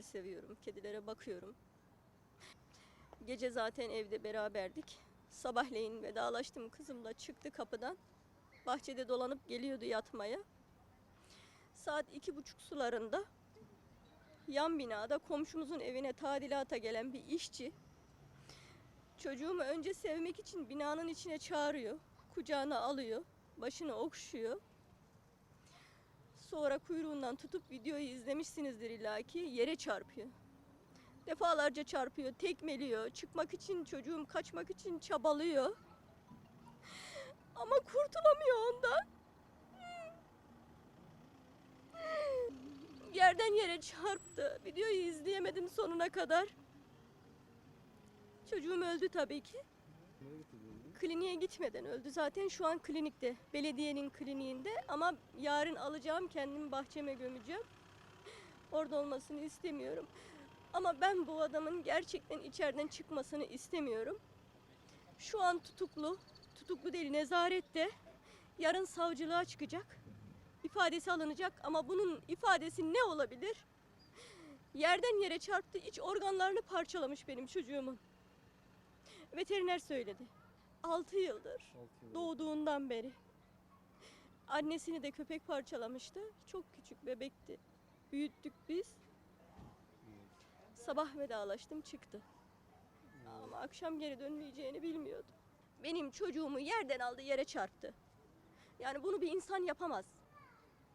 Kedileri seviyorum. Kedilere bakıyorum. Gece zaten evde beraberdik. Sabahleyin vedalaştım kızımla çıktı kapıdan. Bahçede dolanıp geliyordu yatmaya. Saat iki buçuk sularında yan binada komşumuzun evine tadilata gelen bir işçi çocuğumu önce sevmek için binanın içine çağırıyor. Kucağına alıyor. Başını okşuyor. Sonra kuyruğundan tutup videoyu izlemişsinizdir illaki yere çarpıyor. Defalarca çarpıyor, tekmeliyor. Çıkmak için çocuğum kaçmak için çabalıyor. Ama kurtulamıyor ondan. Yerden yere çarptı. Videoyu izleyemedim sonuna kadar. Çocuğum öldü tabii ki. Kliniğe gitmeden öldü. Zaten şu an klinikte. Belediyenin kliniğinde ama yarın alacağım kendimi bahçeme gömeceğim. Orada olmasını istemiyorum. Ama ben bu adamın gerçekten içeriden çıkmasını istemiyorum. Şu an tutuklu. Tutuklu değil nezarette. Yarın savcılığa çıkacak. İfadesi alınacak ama bunun ifadesi ne olabilir? Yerden yere çarptı, iç organlarını parçalamış benim çocuğumun. Veteriner söyledi. 6 yıldır doğduğundan beri. Annesini de köpek parçalamıştı. Çok küçük bebekti. Büyüttük biz. Sabah vedalaştım çıktı. Ama akşam geri dönmeyeceğini bilmiyordum. Benim çocuğumu yerden aldı yere çarptı. Yani bunu bir insan yapamaz.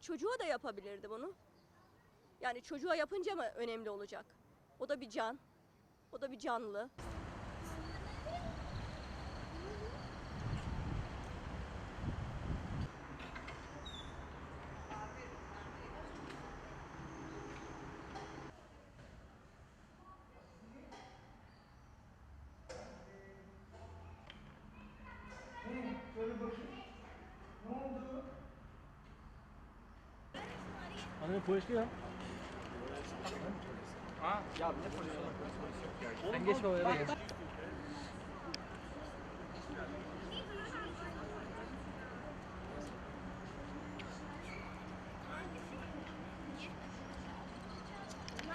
Çocuğa da yapabilirdi bunu. Yani çocuğa yapınca mı önemli olacak? O da bir can. O da bir canlı. Anne polis ya. Ha? Ya ne polisi? Sen geç babaya da geç.